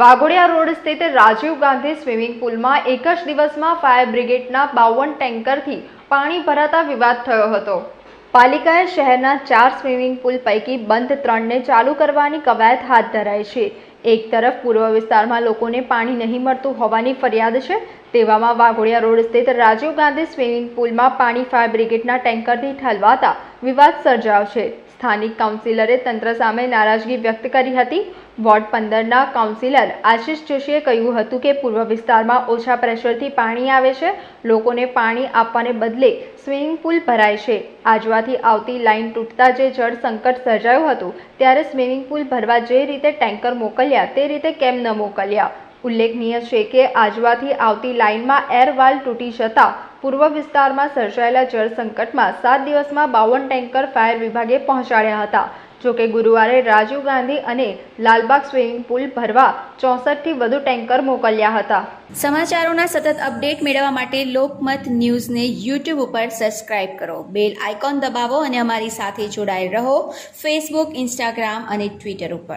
Waghodia road સ્થિત Rajiv Gandhi swimming પુલમાં એક જ દિવસમાં ફાયર બ્રિગેડના બાવન ટેન્કરથી પાણી ભરાતા વિવાદ થયો હતો. પાલિકાએ શહેરના ચાર સ્વિમિંગ પુલ પૈકી બંધ ત્રણને ચાલુ કરવાની કવાયત હાથ ધરાઈ છે. એક તરફ પૂર્વ વિસ્તારમાં લોકોને પાણી નહીં મળતું હોવાની ફરિયાદ છે, તેવામાં વાઘોડિયા રોડ સ્થિત રાજીવ ગાંધી સ્વિમિંગ પુલમાં પાણી ફાયર બ્રિગેડના ટેન્કરથી ઠલવાતા વિવાદ સર્જાયો છે. સ્થાનિક કાઉન્સિલરે તંત્ર સામે નારાજગી વ્યક્ત કરી હતી. વોર્ડ પંદરના કાઉન્સિલર આશિષ જોશીએ કહ્યું હતું કે પૂર્વ વિસ્તારમાં ઓછા પ્રેશરથી પાણી આવે છે. લોકોને પાણી આપવાને બદલે સ્વિમિંગ પુલ ભરાય છે. આજવાથી આવતી લાઇન તૂટતા જે જળ સંકટ સર્જાયું હતું, ત્યારે સ્વિમિંગ પુલ ભરવા જે રીતે ટેન્કર મોકલ્યા, તે રીતે કેમ ન મોકલ્યા? ઉલ્લેખનીય છે કે આજવાથી આવતી લાઇનમાં એરવાલ તૂટી જતા પૂર્વ વિસ્તારમાં સર્જાયેલા જળ સંકટમાં સાત દિવસમાં બાવન ટેન્કર ફાયર વિભાગે પહોંચાડ્યા હતા. જોકે ગુરુવારે રાજીવ ગાંધી અને લાલબાગ સ્વિમિંગ પુલ ભરવા ચોસઠથી વધુ ટેન્કર મોકલ્યા હતા. સમાચારોના સતત અપડેટ મેળવવા માટે લોકમત ન્યૂઝને યુટ્યુબ ઉપર સબસ્ક્રાઇબ કરો. બેલ આઇકોન દબાવો અને અમારી સાથે જોડાયેલ રહો ફેસબુક, ઇન્સ્ટાગ્રામ અને ટ્વિટર ઉપર.